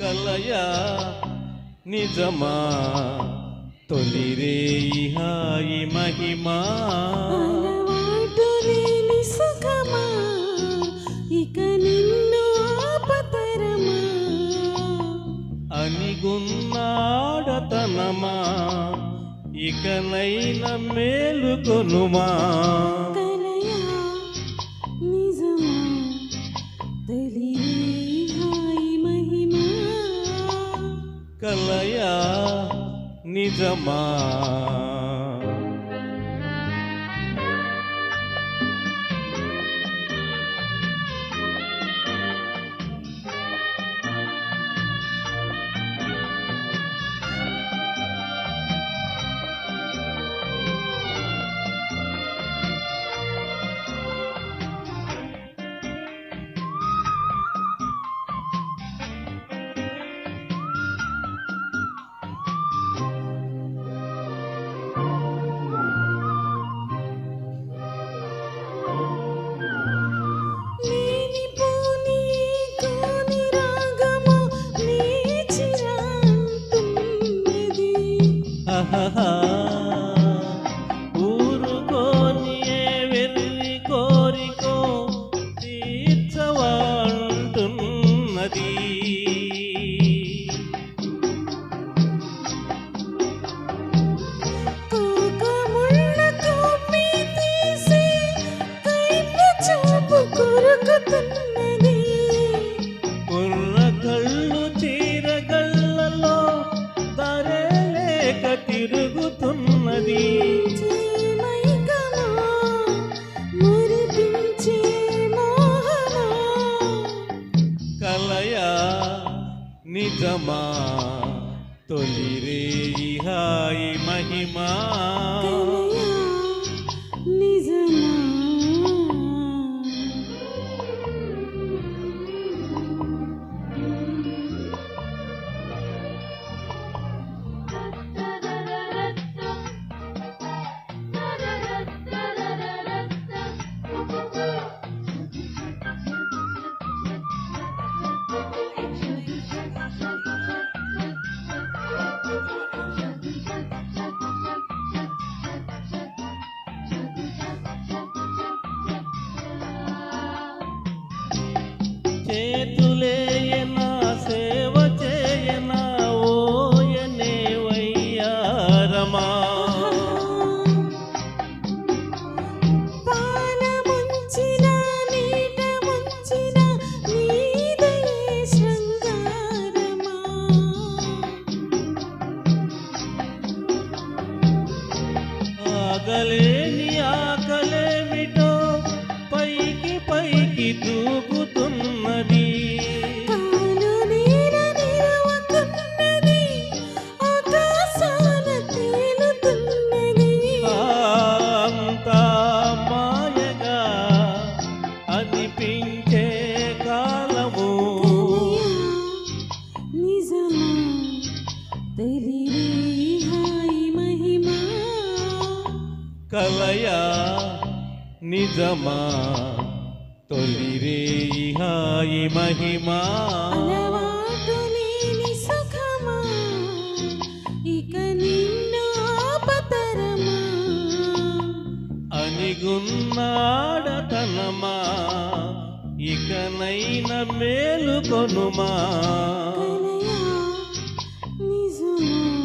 కలయా నిజమా? తొలి రేయి హాయి మహిమా సుఖమా? ఇక నిన్ను ఆపతరమా? అనిగున్నాడతనమా ఇకనైన మేలుకొనుమా కలయా నిజమా? ha ha నిజమా తొలి రేయి హాయి మహిమా. చేతులేయనా సేవ చేయనా? ఓయనే వయ్యారమా నీదే శృంగారమా. ఆగలేని ఆకలేమిటో పైకి పైకి దూకుతున్నది కలయా నిజమా. తొలి రేయి హాయి మహిమా అనిగున్నాడతనమా ఇకనైన మేలుకొనుమా Oh.